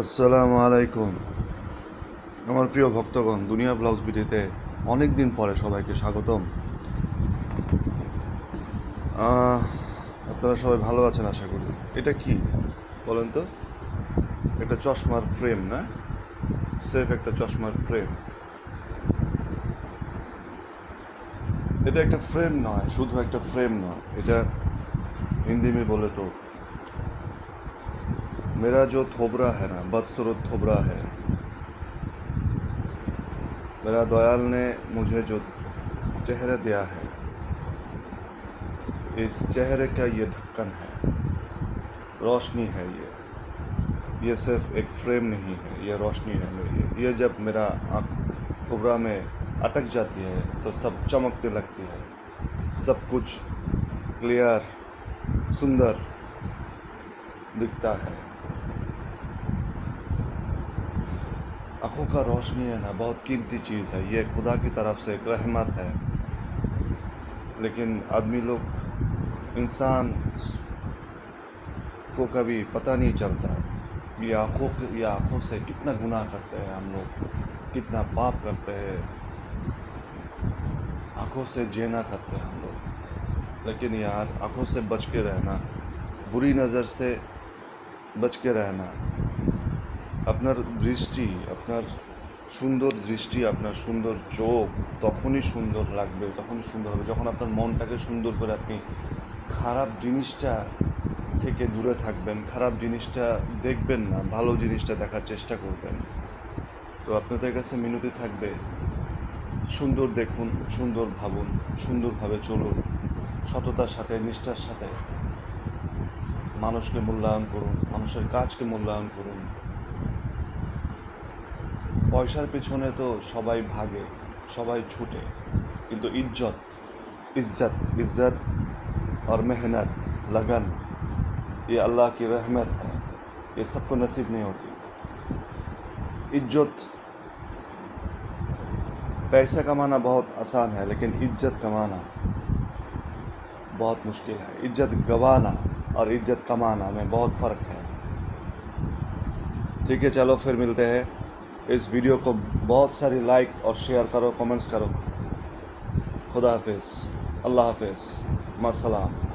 আসসালামু আলাইকুম। আমার প্রিয় ভক্তগণ, দুনিয়া ব্লাউজ বিটিতে অনেক দিন পরে সবাইকে স্বাগতম। আপনারা সবাই ভালো আছেন আশা করি। এটা কি? বলেন তো। একটা চশমার ফ্রেম না? সেফ একটা চশমার ফ্রেম এটা একটা ফ্রেম নয়, শুধু একটা ফ্রেম নয়। এটা হিন্দি মে বলে তো मेरा जो थोबरा है ना, बदसूरत थोबरा है। मेरा दयाल ने मुझे जो चेहरा दिया है, इस चेहरे का ये ढक्कन है। रोशनी है ये। ये सिर्फ़ एक फ्रेम नहीं है, ये रोशनी है मेरी। ये जब मेरा आँख थोबरा में अटक जाती है तो सब चमकने लगती है। सब कुछ क्लियर, सुंदर दिखता है। आँखों का रोशनी है ना, बहुत कीमती चीज़ है। ये खुदा की तरफ़ से एक रहमत है। लेकिन आदमी लोग, इंसान को कभी पता नहीं चलता ये आँखों ये आँखों से कितना गुनाह करते हैं हम लोग, कितना पाप करते हैं। आँखों से जेना करते हैं हम लोग। लेकिन यार, आँखों से बच के रहना, बुरी नज़र से बच के रहना আপনার দৃষ্টি, আপনার সুন্দর দৃষ্টি, আপনার সুন্দর চোখ তখনই সুন্দর লাগবে, তখনই সুন্দর হবে। যখন আপনার মনটাকে সুন্দর করে আপনি খারাপ জিনিসটা থেকে দূরে থাকবেন, খারাপ জিনিসটা দেখবেন না, ভালো জিনিসটা দেখার চেষ্টা করবেন। তো আপনাদের কাছে মিনতি থাকবে, সুন্দর দেখুন, সুন্দর ভাবুন, সুন্দরভাবে চলুন, সততার সাথে, নিষ্ঠার সাথে। মানুষকে মূল্যায়ন করুন, মানুষের কাজকে মূল্যায়ন করুন। পয়সার পিছনে তো সবাই ভাগে সবাই ছুটে কিন্তু ইজ্জত इज्जत इज्जत और मेहनत लगन ये अल्लाह की रहमत है ये सबको नसीब नहीं होती इज्जत पैसा कमाना बहुत आसान है लेकिन इज्जत कमाना बहुत मुश्किल है इज्जत गवाना और इज्जत कमाना में बहुत फ़र्क है ठीक है चलो फिर मिलते हैं इस वीडियो को बहुत सारी लाइक और शेयर करो कमेंट्स करो। खुदा हाफिज़। अल्लाह हाफिज़। मसलाम